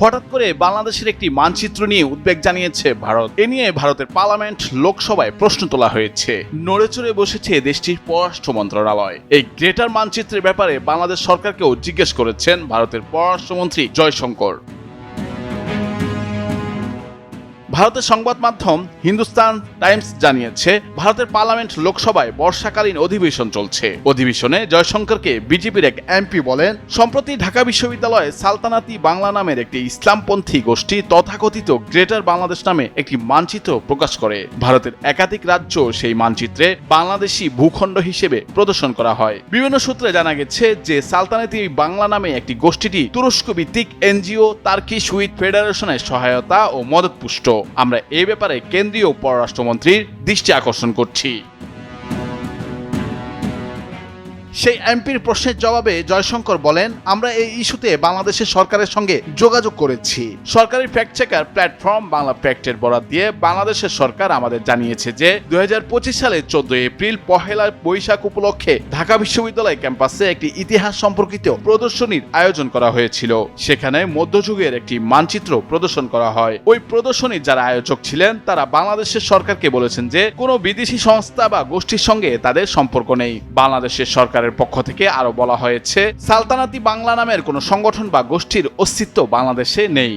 হঠাৎ করে বাংলাদেশের একটি মানচিত্র নিয়ে উদ্বেগ জানিয়েছে ভারত। এ নিয়ে ভারতের পার্লামেন্ট লোকসভায় প্রশ্ন তোলা হয়েছে। নড়েচড়ে বসেছে দেশটির পররাষ্ট্র মন্ত্রণালয়। এই গ্রেটার মানচিত্রের ব্যাপারে বাংলাদেশ সরকারকেও জিজ্ঞেস করেছেন ভারতের পররাষ্ট্রমন্ত্রী জয়শঙ্কর। ভারতের সংবাদ মাধ্যম হিন্দুস্তান টাইমস জানিয়েছে, ভারতের পার্লামেন্ট লোকসভায় বর্ষাকালীন অধিবেশন চলছে। অধিবেশনে জয়শঙ্করকে বিজেপির এক এমপি বলেন, সম্প্রতি ঢাকা বিশ্ববিদ্যালয়ে সালতানাতি বাংলা নামের একটি ইসলামপন্থী গোষ্ঠী তথাকথিত গ্রেটার বাংলাদেশ নামে একটি মানচিত্র প্রকাশ করে। ভারতের একাধিক রাজ্য সেই মানচিত্রে বাংলাদেশি ভূখণ্ড হিসেবে প্রদর্শন করা হয়। বিভিন্ন সূত্রে জানা গেছে যে, সালতানাতি বাংলা নামে একটি গোষ্ঠীটি তুরস্ক ভিত্তিক এনজিও, তার্কিশ উইথ ফেডারেশনের সহায়তা ও মদতপুষ্ট। আমরা এ ব্যাপারে কেন্দ্রীয় পররাষ্ট্রমন্ত্রীর দৃষ্টি আকর্ষণ করছি। সেই এমপির প্রশ্নের জবাবে জয়শঙ্কর বলেন, আমরা এই ইস্যুতে বাংলাদেশের সরকারের সঙ্গে যোগাযোগ করেছি। সরকারি ফ্যাক্ট চেকার প্ল্যাটফর্ম বাংলা ফ্যাক্টের বরাদ দিয়ে বাংলাদেশের সরকার আমাদের জানিয়েছে যে, দুই সালের চোদ্দ এপ্রিল পহেলা বৈশাখ উপলক্ষে ঢাকা বিশ্ববিদ্যালয় ক্যাম্পাসে একটি ইতিহাস সম্পর্কিত প্রদর্শনীর আয়োজন করা হয়েছিল। সেখানে মধ্যযুগের একটি মানচিত্র প্রদর্শন করা হয়। ওই প্রদর্শনীর যারা আয়োজক ছিলেন, তারা বাংলাদেশের সরকারকে বলেছেন যে, কোনো বিদেশি সংস্থা বা গোষ্ঠীর সঙ্গে তাদের সম্পর্ক নেই। বাংলাদেশের সরকারের পক্ষ থেকে আরও বলা হয়েছে, সালতানাতি বাংলা নামের কোনো সংগঠন বা গোষ্ঠীর অস্তিত্ব বাংলাদেশে নেই।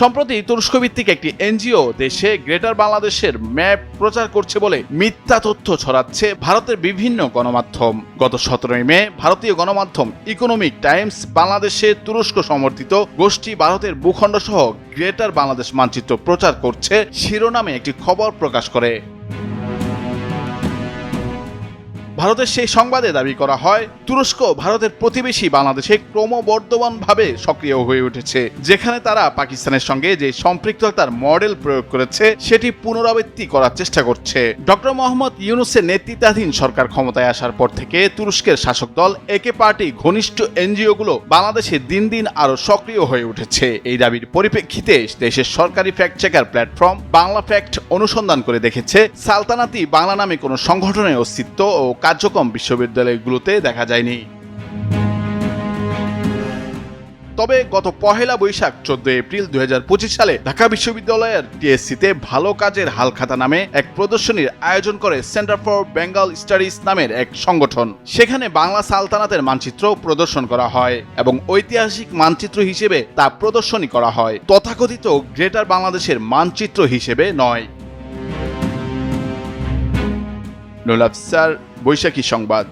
সম্প্রতি তুরস্ক ভিত্তিক একটি এনজিও দেশে গ্রেটার বাংলাদেশের ম্যাপ প্রচার করছে বলে মিথ্যা তথ্য ছড়াচ্ছে ভারতের বিভিন্ন গণমাধ্যম। গত সতেরোই মে ভারতীয় গণমাধ্যম ইকোনমিক টাইমস বাংলাদেশে তুরস্ক সমর্থিত গোষ্ঠী ভারতের ভূখণ্ড সহ গ্রেটার বাংলাদেশ মানচিত্র প্রচার করছে, শিরোনামে একটি খবর প্রকাশ করে। ভারতের সেই সংবাদে দাবি করা হয়, তুরস্ক ভারতের প্রতিবেশী বাংলাদেশে ক্রমবর্ধমানভাবে সক্রিয় হয়ে উঠেছে, যেখানে তারা পাকিস্তানের সঙ্গে যে সম্পৃক্ততার মডেল প্রয়োগ করেছে, সেটি পুনরাবৃত্তি করার চেষ্টা করছে। ডক্টর মোহাম্মদ ইউনুসের নেতৃত্বাধীন সরকার ক্ষমতায় আসার পর থেকে তুরস্কের শাসক দল, একে পার্টি, ঘনিষ্ঠ এনজিওগুলো বাংলাদেশে দিন দিন আরও সক্রিয় হয়ে উঠেছে। এই দাবির পরিপ্রেক্ষিতে দেশের সরকারি fact checker platform Bangla fact অনুসন্ধান করে দেখেছে, সালতানাতি বাংলা নামে কোনো সংগঠনের অস্তিত্ব ও কার্যক্রম বিশ্ববিদ্যালয়গুলোতে দেখা যায়নি। তবে গত পহেলা বৈশাখ চোদ্দ এপ্রিল দুই সালে ঢাকা বিশ্ববিদ্যালয়ের টিএসসিতে ভালো কাজের হালখাতা নামে এক প্রদর্শনীর আয়োজন করে সেন্টার ফর বেঙ্গল স্টাডিজ নামের এক সংগঠন। সেখানে বাংলা সালতানাতের মানচিত্র প্রদর্শন করা হয় এবং ঐতিহাসিক মানচিত্র হিসেবে তা প্রদর্শনী করা হয়। তথাকথিত গ্রেটার বাংলাদেশের মানচিত্র হিসেবে নয়। নুল আফসার বৈশাখী সংবাদ।